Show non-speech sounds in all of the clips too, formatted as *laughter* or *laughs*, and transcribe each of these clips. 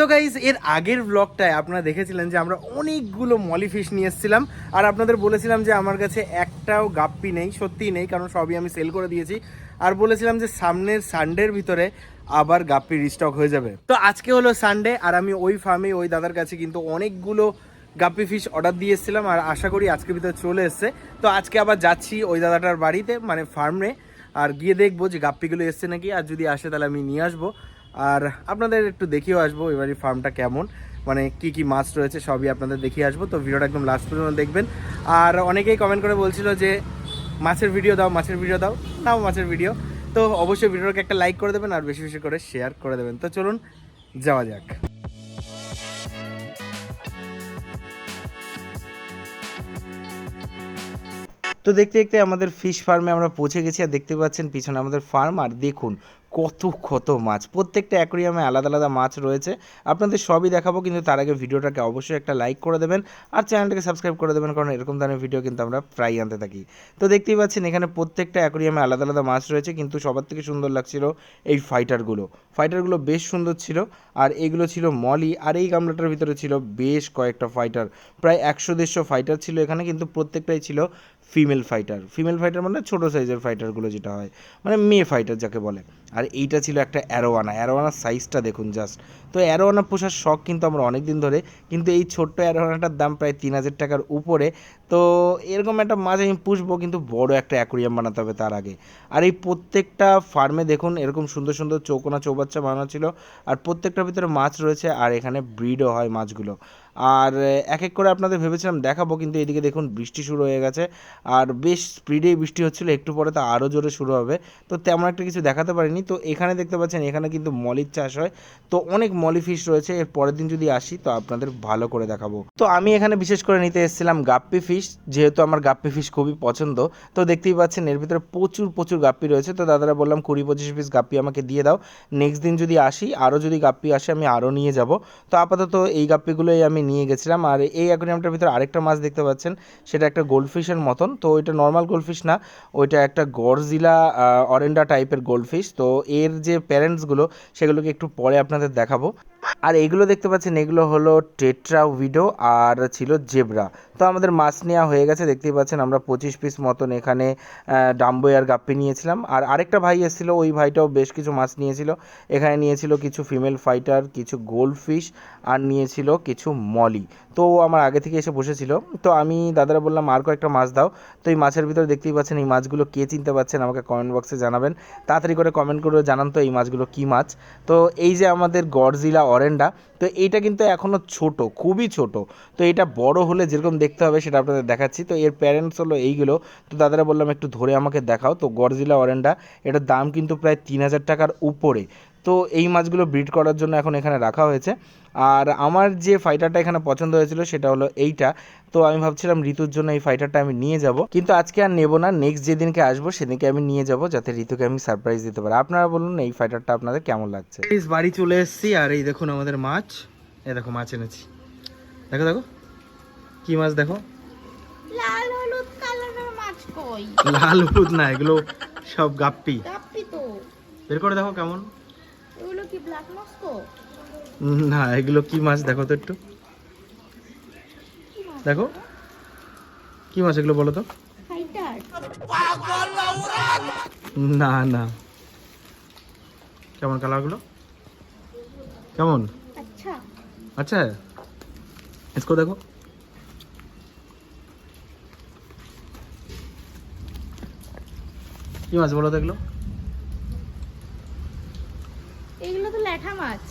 তো গাইজ এর আগের ব্লগটায় আপনারা দেখেছিলেন যে আমরা অনেকগুলো মলি ফিশ নিয়ে এসেছিলাম। আর আপনাদের বলেছিলাম যে আমার কাছে একটাও গাপ্পি নেই, সত্যিই নেই, কারণ সবই আমি সেল করে দিয়েছি। আর বলেছিলাম যে সামনের সানডের ভিতরে আবার গাপ্পি রিস্টক হয়ে যাবে। তো আজকে হলো সানডে আর আমি ওই ফার্মে ওই দাদার কাছে কিন্তু অনেকগুলো গাপ্পি ফিশ অর্ডার দিয়ে এসেছিলাম, আর আশা করি আজকের ভিতরে চলে এসছে। তো আজকে আবার যাচ্ছি ওই দাদাটার বাড়িতে মানে ফার্মে আর গিয়ে দেখব যে গাপ্পিগুলো এসছে নাকি। আর যদি আসে তাহলে আমি নিয়ে আসব। আর আপনাদের একটু দেখিয়েও আসব এবারই ফার্মটা কেমন। মানে কি কি মাছ রয়েছে সবই আপনাদের দেখিয়ে আসব। তো ভিডিওটা একদম লাস্ট পর্যন্ত দেখবেন। আর অনেকেই কমেন্ট করে বলছিল যে, মাছের ভিডিও দাও, মাছের ভিডিও দাও, নাও মাছের ভিডিও তো অবশ্যই ভিডিওটাকে একটা লাইক করে দেবেন আর বেশি বেশি করে শেয়ার করে দেবেন। তো চলুন, যাওয়া যাক। তো দেখতে দেখতে আমাদের ফিশ ফার্মে আমরা পৌঁছে গেছি আর দেখতে পাচ্ছেন পিছনে আমাদের ফার্ম আর দেখুন কত কত মাছ। প্রত্যেকটা অ্যাকোরিয়ামে আলাদা আলাদা মাছ রয়েছে। আপনাদের সবই দেখাবো, কিন্তু তার আগে ভিডিওটাকে অবশ্যই একটা লাইক করে দেবেন আর চ্যানেলটাকে সাবস্ক্রাইব করে দেবেন, কারণ এরকম ধরনের ভিডিও কিন্তু আমরা প্রায় আনতে থাকি। তো দেখতেই পাচ্ছেন, এখানে প্রত্যেকটা অ্যাকোরিয়ামে আলাদা আলাদা মাছ রয়েছে, কিন্তু সবার থেকে সুন্দর লাগছিল এই ফাইটারগুলো। ফাইটারগুলো বেশ সুন্দর ছিল, আর এইগুলো ছিল মলি, আর এই গামলাটার ভিতরে ছিল বেশ কয়েকটা ফাইটার। প্রায় একশো দেড়শো ফাইটার ছিল এখানে, কিন্তু প্রত্যেকটাই ছিল ফিমেল ফাইটার ফিমেল ফাইটার মানে ছোটো সাইজের ফাইটারগুলো যেটা হয়। মানে মেয়ে ফাইটার যাকে বলে। আর এইটা ছিল একটা অ্যারোয়ানা অ্যারোয়ানার সাইজটা দেখুন জাস্ট তো অ্যারোয়ানা পোষার শখ কিন্তু আমরা অনেক দিন ধরে। কিন্তু এই ছোট্ট অ্যারোয়ানাটার দাম প্রায় তিন হাজার টাকার উপরে। তো এরকম একটা মাছ আমি পুষবো, কিন্তু বড় একটা অ্যাকোরিয়াম বানাতে হবে তার আগে। আর এই প্রত্যেকটা ফার্মে দেখুন, এরকম সুন্দর সুন্দর চৌকোনা চৌবাচ্চা বানানো ছিল। আর প্রত্যেকটার ভিতরে মাছ রয়েছে, আর এখানে ব্রিডও হয় মাছগুলো। আর এক এক করে আপনাদের ভেবেছিলাম দেখাবো, কিন্তু এদিকে দেখুন বৃষ্টি শুরু হয়ে গেছে। আর বেশ স্পিডেই বৃষ্টি হচ্ছিল, একটু পরে তা আরও জোরে শুরু হবে। তো তেমন একটা কিছু দেখাতে পারিনি। তো এখানে দেখতে পাচ্ছেন, এখানে কিন্তু মলির চাষ হয়। তো অনেক মলি ফিশ রয়েছে, এর পরের দিন যদি আসি, তো আপনাদের ভালো করে দেখাবো। তো আমি এখানে বিশেষ করে নিতে এসেছিলাম গাপ্পি ফিশ যেহেতু আমার গাপ্পি ফিশ খুবই পছন্দ। তো দেখতেই পাচ্ছেন, এর ভিতরে প্রচুর প্রচুর গাপ্পি রয়েছে। তো দাদারা বললাম, কুড়ি, পঁচিশ পিস গাপ্পি আমাকে দিয়ে দাও। নেক্সট দিন যদি আসি, আরও যদি গাপ্পি আসে, আমি আরও নিয়ে যাব। তো আপাতত এই গাপ্পিগুলোই আমি নিয়ে গেছিলাম। আর এই অ্যাকোরিয়ামটার ভিতরে আরেকটা মাছ দেখতে পাচ্ছেন, সেটা একটা গোল্ডফিশের মতন। তো ওইটা নর্মাল গোল্ডফিশ না, ওইটা একটা গরজিলা অরেন্ডা টাইপের গোল্ডফিশ তো এর যে প্যারেন্টসগুলো সেগুলোকে একটু পরে আপনাদের দেখাবো। আর এগুলো দেখতে পাচ্ছেন, এগুলো হলো টেট্রা উইডো আর ছিল জেব্রা। তো আমাদের মাছ নেওয়া হয়ে গেছে, দেখতেই পাচ্ছেন আমরা পঁচিশ পিস মতন এখানে ডাম্বই আর গাপ্পি নিয়েছিলাম। আর আরেকটা ভাই এসেছিল, ওই ভাইটাও বেশ কিছু মাছ নিয়েছিল। এখানে নিয়েছিল কিছু ফিমেল ফাইটার কিছু গোল্ড ফিশ আর নিয়েছিল কিছু মলি তো আমার আগে থেকে এসে বসেছিল। তো আমি দাদারা বললাম, আর কয়েকটা মাছ দাও। তো এই মাছের ভিতরে দেখতেই পাচ্ছেন এই মাছগুলো কে চিনতে পারছেন, আমাকে কমেন্ট বক্সে জানাবেন। তাড়াতাড়ি করে কমেন্ট করে জানান তো এই মাছগুলো কী মাছ। তো এই যে আমাদের গডজিলা অরেন্ডা তো এইটা কিন্তু এখনও ছোট, খুবই ছোট। তো এটা বড় হলে যেরকম দেখতে হবে, সেটা আপনাদের দেখাচ্ছি। তো এর প্যারেন্টস হলো এইগুলো। তো দাদারা বললাম একটু ধরে আমাকে দেখাও। তো গরজিলা অরেন্ডা এটার দাম কিন্তু প্রায় তিন হাজার টাকার উপরে। তো এই মাছগুলো ব্রিড করার জন্য এখন এখানে রাখা হয়েছে। আর আমার যে ফাইটারটা এখানে পছন্দ হয়েছিল, সেটা হলো এইটা। তো আমি ভাবছিলাম ঋতুর জন্য এই ফাইটারটা আমি নিয়ে যাব। কিন্তু আজকে আর নেব না। নেক্সট যেদিনকে আসব, সেদিনকে আমি নিয়ে যাব, যাতে ঋতুকে আমি সারপ্রাইজ দিতে পারি। আপনারা বলুন, এই ফাইটারটা আপনাদের কেমন লাগছে? বাড়ি চলে এসেছি। আর এই দেখুন আমাদের মাছ। এই দেখো, মাছ এনেছি। দেখো দেখো। কি মাছ দেখো লাল হলুদ কালারের মাছ কই লাল হলুদ না এগুলো সব গাপ্পি কাপ্পি তো বের করে দেখো কেমন এগুলো কি ব্ল্যাক মাছ তো না এগুলো কি মাছ দেখো তো একটু দেখো কি মাছ এগুলো বলো তো ফাইটার না না কেমন কালারগুলো কেমন আচ্ছা আচ্ছা इसको দেখো কি মাছ বলো দেখল এগুলো? তো ল্যাঠা মাছ।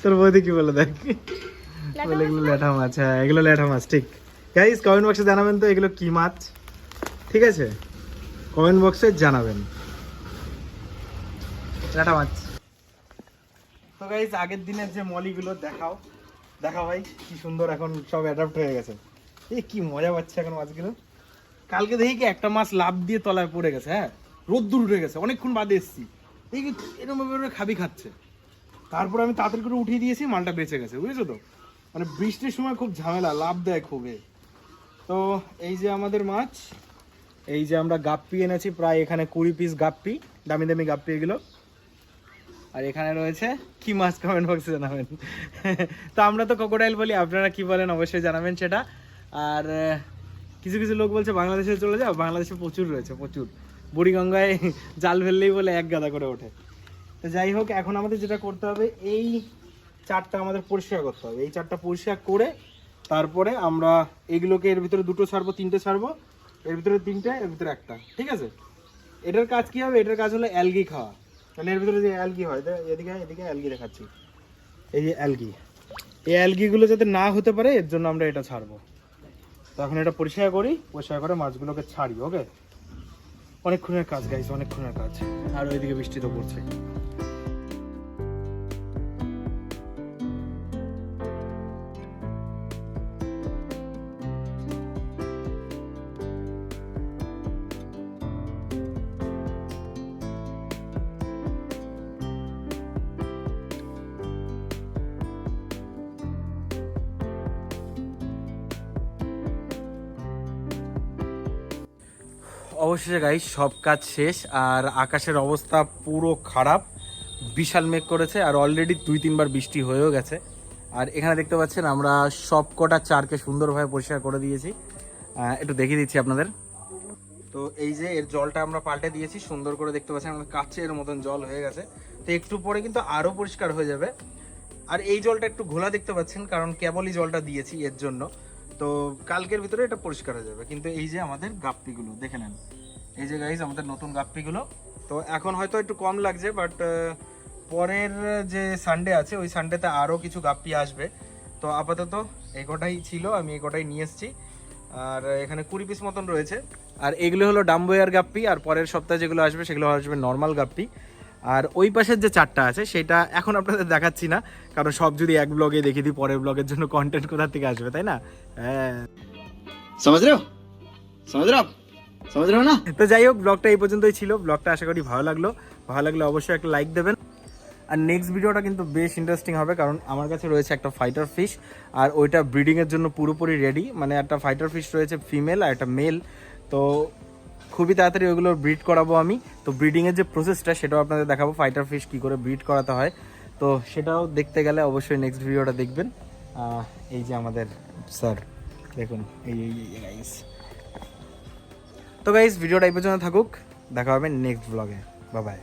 তোর বৌদি কি বলে দেখ? বলে এগুলো ল্যাঠা মাছ হ্যাঁ এগুলো ল্যাঠা মাছ ঠিক। গাইস কমেন্ট বক্সে জানাবেন তো এগুলো কি মাছ ঠিক আছে? কমেন্ট বক্সে জানাবেন। ল্যাঠা মাছ। তো গাইস আগের দিনের যে মলিগুলো দেখাও দেখাও ভাই, কি সুন্দর এখন সব অ্যাডাপ্ট হয়ে গেছে। এই কি মজা পাচ্ছে এখন মাছগুলো কালকে দেখি কি একটা মাছ লাভ দিয়ে তলায় পড়ে গেছে হ্যাঁ? রোদ্দুর উঠে গেছে, অনেকক্ষণ বাদে এসছি। এই কি এরকম ভাবে খাবি খাচ্ছে। তারপর আমি তাড়াতাড়ি করে উঠিয়ে দিয়েছি, মালটা বেঁচে গেছে, বুঝেছ তো? মানে বৃষ্টির সময় খুব ঝামেলা লাভ দেয় খুবই। তো এই যে আমাদের মাছ, এই যে আমরা গাপ্পি এনেছি, প্রায় এখানে কুড়ি পিস গাপ্পি, দামি দামি গাপ্পি এগুলো। আর এখানে রয়েছে কি মাছ কমেন্ট বক্সে জানাবেন? *laughs* তো আমরা তো কোকোডাইল বলি, আপনারা কি বলেন অবশ্যই জানাবেন সেটা। আর কিছু কিছু লোক বলছে বাংলাদেশে চলে যাও, বাংলাদেশে প্রচুর রয়েছে, প্রচুর। বুড়িগঙ্গায় *laughs* জাল ফেললেই বলে এক গাদা করে ওঠে। তো যাই হোক, এখন আমাদের যেটা করতে হবে, এই চারটা আমাদের পরিষ্কার করতে হবে। এই চারটা পরিষ্কার করে তারপরে আমরা এগুলোকে এর ভিতরে দুটো ছাড়বো, তিনটে ছাড়বো। এর ভিতরে তিনটে, এর ভিতরে একটা। ঠিক আছে? এটার কাজ কি হবে? এটার কাজ হলো অ্যালগি খাওয়া। মানে এর ভিতরে যে অ্যালগি হয় এদিকে এদিকে অ্যালগি দেখাচ্ছি। এই যে অ্যালগি এই অ্যালগিগুলো যাতে না হতে পারে, এর জন্য আমরা এটা ছাড়বো। তো এখন এটা পরিষ্কার করি, পরিষ্কার করে মাছগুলোকে ছাড়ি ওকে অনেকক্ষণের কাজ গাইছে অনেকক্ষণের কাজ। আর ওইদিকে বৃষ্টি তো পড়ছে অবশেষে গাইস সব কাজ শেষ, আর আকাশের অবস্থা পুরো খারাপ। বিশাল মেঘ করেছে, আর অলরেডি দুই তিনবার বৃষ্টি হয়েও গেছে। আর এখানে দেখতে পাচ্ছেন, আমরা সব কটা চারকে সুন্দরভাবে পরিষ্কার করে দিয়েছি। একটু দেখিয়ে দিচ্ছি আপনাদের। তো এই যে এর জলটা আমরা পাল্টে দিয়েছি, সুন্দর করে দেখতে পাচ্ছেন, আমাদের কাচের মতন জল হয়ে গেছে। তো একটু পরে কিন্তু আরও পরিষ্কার হয়ে যাবে। আর এই জলটা একটু ঘোলা দেখতে পাচ্ছেন, কারণ কেবলই জলটা দিয়েছি এর জন্য। তো কালকের ভিতরে এটা পরিষ্কার হয়ে যাবে। কিন্তু এই যে আমাদের গাপ্পিগুলো, দেখে নেন। এই যে গাইজ আমাদের নতুন গাপ্পিগুলো। তো এখন হয়তো একটু কম লাগছে বাট পরের যে সানডে আছে, ওই সানডেতে আরও কিছু গাপ্পি আসবে। তো আপাতত এই কটাই ছিল, আমি এই কটাই নিয়ে এসেছি। আর এখানে কুড়ি পিস মতন রয়েছে। আর এগুলো হলো ডাম্বয়ার গাপ্পি, আর পরের সপ্তাহে যেগুলো আসবে, সেগুলো আসবে নর্মাল গাপ্পি। আর ওই পাশের যে চারটা আছে সেটা এখন আপনাদের দেখাচ্ছি না কারণ সব যদি এক ব্লগে দেখিয়ে দিই পরের ব্লগের জন্য কন্টেন্ট কোথা থেকে আসবে তাই না? হ্যাঁ। সমাজ সমাজ সমাজ না? তো যাই হোক ব্লগটা এই পর্যন্তই ছিল। ব্লগটা আশা করি ভালো লাগল। ভালো লাগলে অবশ্যই একটা লাইক দেবেন। আর নেক্সট ভিডিওটা কিন্তু বেশ ইন্টারেস্টিং হবে কারণ আমার কাছে রয়েছে একটা ফাইটার ফিশ আর ওইটা ব্রিডিংয়ের জন্য পুরোপুরি রেডি মানে একটা ফাইটার ফিশ রয়েছে ফিমেল আর একটা মেল তো খুবই তাড়াতাড়ি ওইগুলো ব্রিড করাবো আমি। তো ব্রিডিংয়ের যে প্রসেসটা সেটাও আপনাদের দেখাবো। ফাইটার ফিশ কী করে ব্রিড করাতে হয়। তো সেটাও দেখতে গেলে অবশ্যই নেক্সট ভিডিওটা দেখবেন। এই যে আমাদের স্যার দেখুন, এই গাইস তো গাইস ভিডিওটা এই পর্যন্ত থাকুক। দেখা হবে নেক্সট ব্লগে বাই বাই